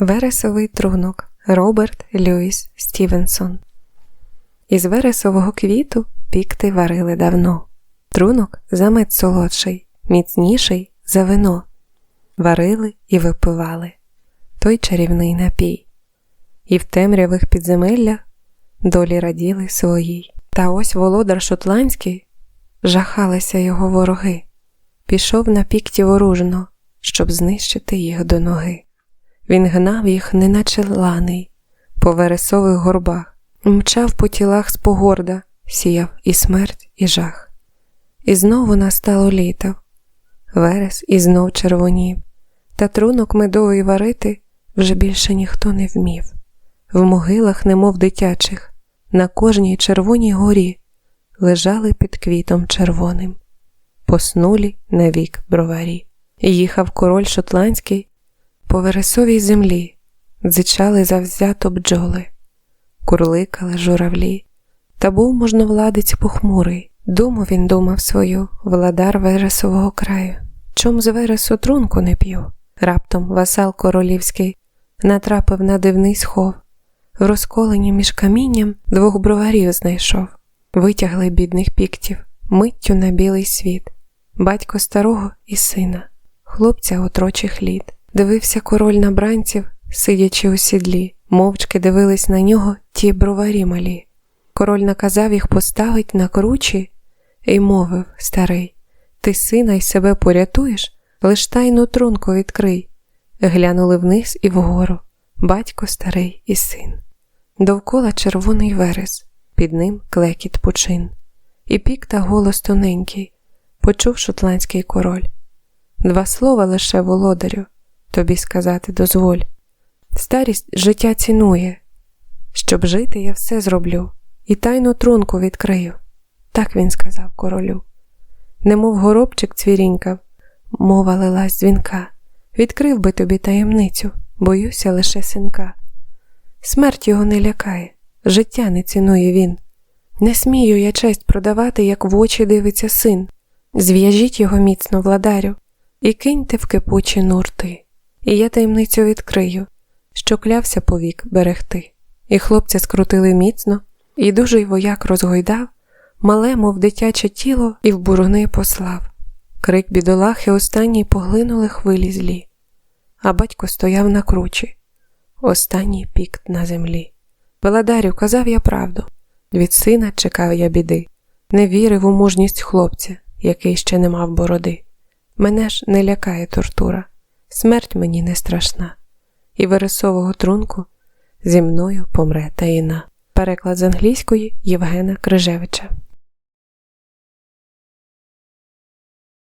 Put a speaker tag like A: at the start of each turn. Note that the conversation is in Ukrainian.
A: Вересовий трунок Роберт Льюіс Стівенсон. Із вересового квіту пікти варили давно. Трунок замет солодший, міцніший за вино. Варили і випивали той чарівний напій. І в темрявих підземеллях долі раділи своїй. Та ось володар шотландський жахалися його вороги, пішов на пікті воружно, щоб знищити їх до ноги. Він гнав їх, неначе ланий, по вересових горбах, мчав по тілах з погорда, сіяв і смерть, і жах. І знову настало літо, верес і знов червонів, та трунок медовий варити вже більше ніхто не вмів. В могилах, немов дитячих, на кожній червоній горі лежали під квітом червоним, поснулі навік броварі. Їхав король шотландський по вересовій землі, дзичали завзято бджоли, курликали журавлі, та був можновладець похмурий. Думу він думав свою, владар вересового краю. Чом з вересу трунку не п'ю? Раптом васал королівський натрапив на дивний схов, в розколені між камінням двох броварів знайшов, витягли бідних піктів, миттю на білий світ, батько старого і сина, хлопця отрочих літ. Дивився король на бранців, сидячи у сідлі, мовчки дивились на нього ті броварі малі. Король наказав їх поставить на кручі і мовив старий Ти сина й себе порятуєш, лиш тайну трунку відкрий. Глянули вниз і вгору батько старий і син. Довкола червоний верес, під ним клекіт пучин, і пік та голос тоненький, почув шотландський король. Два слова лише володарю, тобі сказати дозволь. Старість життя цінує, щоб жити, я все зроблю, і тайну трунку відкрию. Так він сказав королю. Немов горобчик цвірінькав, мова лилась дзвінка. Відкрив би тобі таємницю, боюся лише синка. Смерть його не лякає, життя не цінує він. Не смію я честь продавати, як в очі дивиться син. Зв'яжіть його міцно, владарю, і киньте в кипучі нурти. І я таємницю відкрию, що клявся повік берегти. І хлопця скрутили міцно, і дужий вояк розгойдав, мале, мов дитяче тіло, і в буруни послав. Крик бідолахи останній поглинули хвилі злі, а батько стояв на кручі, останній пікт на землі. Веладарю, казав я правду, від сина чекав я біди, не вірив у мужність хлопця, який ще не мав бороди. Мене ж не лякає тортура, смерть мені не страшна, і вересового трунку зі мною помре таїна. Переклад з англійської Євгена Крижевича